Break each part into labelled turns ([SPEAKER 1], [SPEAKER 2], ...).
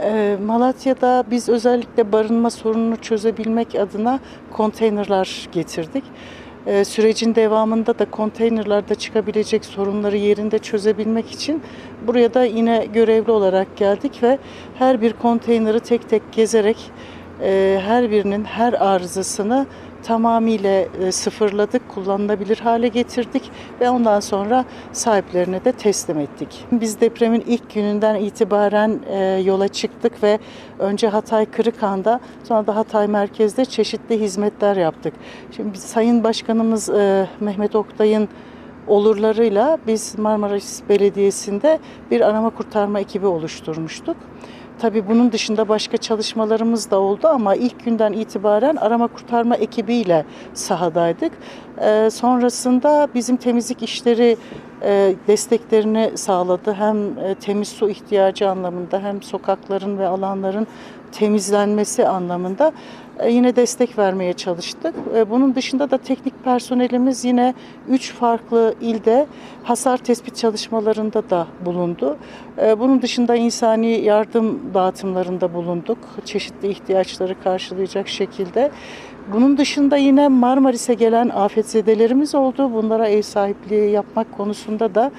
[SPEAKER 1] Ee, Malatya'da biz özellikle barınma sorununu çözebilmek adına konteynerlar getirdik. Ee, Sürecin devamında da konteynerlarda çıkabilecek sorunları yerinde çözebilmek için buraya da yine görevli olarak geldik ve her bir konteyneri tek tek gezerek e, her birinin her arızasını tamamıyla e, sıfırladık, kullanılabilir hale getirdik ve ondan sonra sahiplerine de teslim ettik. Biz depremin ilk gününden itibaren e, yola çıktık ve önce Hatay Kırıkhan'da sonra da Hatay Merkez'de çeşitli hizmetler yaptık. Şimdi Sayın Başkanımız e, Mehmet Oktay'ın olurlarıyla biz Marmaris Belediyesi'nde bir arama kurtarma ekibi oluşturmuştuk. Tabii bunun dışında başka çalışmalarımız da oldu ama ilk günden itibaren arama kurtarma ekibiyle sahadaydık. Ee, sonrasında bizim temizlik işleri desteklerini sağladı. Hem e, temiz su ihtiyacı anlamında hem sokakların ve alanların temizlenmesi anlamında e, yine destek vermeye çalıştık. E, Bunun dışında da teknik personelimiz yine 3 farklı ilde hasar tespit çalışmalarında da bulundu. E, Bunun dışında insani yardım dağıtımlarında bulunduk. Çeşitli ihtiyaçları karşılayacak şekilde. Bunun dışında yine Marmaris'e gelen afetzedelerimiz oldu. Bunlara ev sahipliği yapmak konusunda da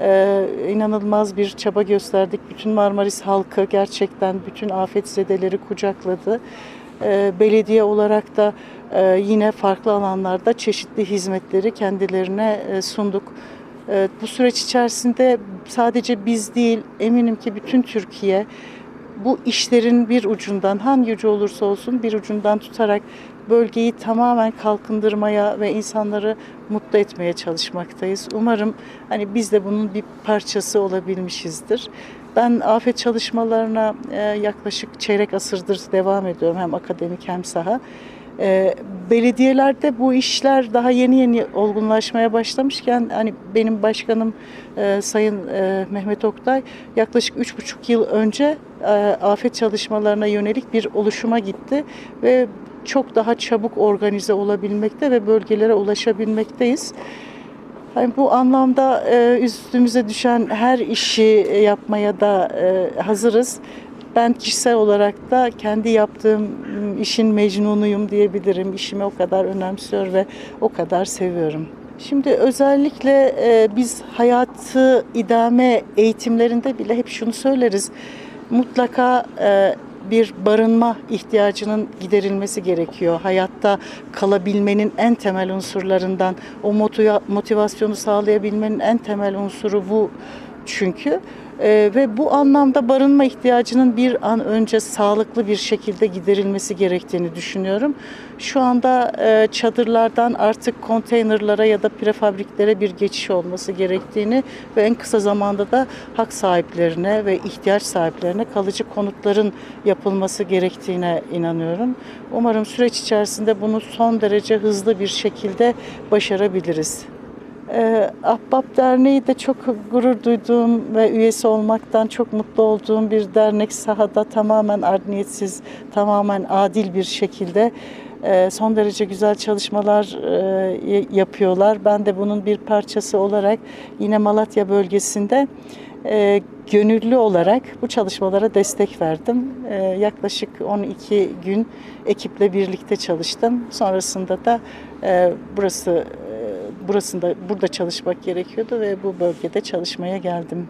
[SPEAKER 1] ee, inanılmaz bir çaba gösterdik. Bütün Marmaris halkı gerçekten bütün afetzedeleri kucakladı. Ee, belediye olarak da e, yine farklı alanlarda çeşitli hizmetleri kendilerine e, sunduk. Ee, bu süreç içerisinde sadece biz değil, eminim ki bütün Türkiye bu işlerin bir ucundan hangi ucu olursa olsun bir ucundan tutarak bölgeyi tamamen kalkındırmaya ve insanları mutlu etmeye çalışmaktayız. Umarım hani biz de bunun bir parçası olabilmişizdir. Ben afet çalışmalarına e, yaklaşık çeyrek asırdır devam ediyorum hem akademik hem saha. E, belediyelerde bu işler daha yeni yeni olgunlaşmaya başlamışken hani benim başkanım e, Sayın Mehmet Oktay yaklaşık üç buçuk yıl önce afet çalışmalarına yönelik bir oluşuma gitti ve çok daha çabuk organize olabilmekte ve bölgelere ulaşabilmekteyiz. Yani bu anlamda e, üstümüze düşen her işi yapmaya da e, hazırız. Ben kişisel olarak da kendi yaptığım işin mecnunuyum diyebilirim. İşimi o kadar önemsiyor ve o kadar seviyorum. Şimdi özellikle e, biz hayatı idame eğitimlerinde bile hep şunu söyleriz. Mutlaka e, bir barınma ihtiyacının giderilmesi gerekiyor. Hayatta kalabilmenin en temel unsurlarından, o motiva- motivasyonu sağlayabilmenin en temel unsuru bu çünkü. Ee, ve bu anlamda barınma ihtiyacının bir an önce sağlıklı bir şekilde giderilmesi gerektiğini düşünüyorum. Şu anda e, çadırlardan artık konteynerlara ya da prefabriklere bir geçiş olması gerektiğini ve en kısa zamanda da hak sahiplerine ve ihtiyaç sahiplerine kalıcı konutların yapılması gerektiğine inanıyorum. Umarım süreç içerisinde bunu son derece hızlı bir şekilde başarabiliriz. Ee, Ahbap Derneği de çok gurur duyduğum ve üyesi olmaktan çok mutlu olduğum bir dernek sahada tamamen art niyetsiz, tamamen adil bir şekilde e, son derece güzel çalışmalar e, yapıyorlar. Ben de bunun bir parçası olarak yine Malatya bölgesinde e, gönüllü olarak bu çalışmalara destek verdim. Yaklaşık 12 gün ekiple birlikte çalıştım. Sonrasında da burası burasında burada çalışmak gerekiyordu ve bu bölgede çalışmaya geldim.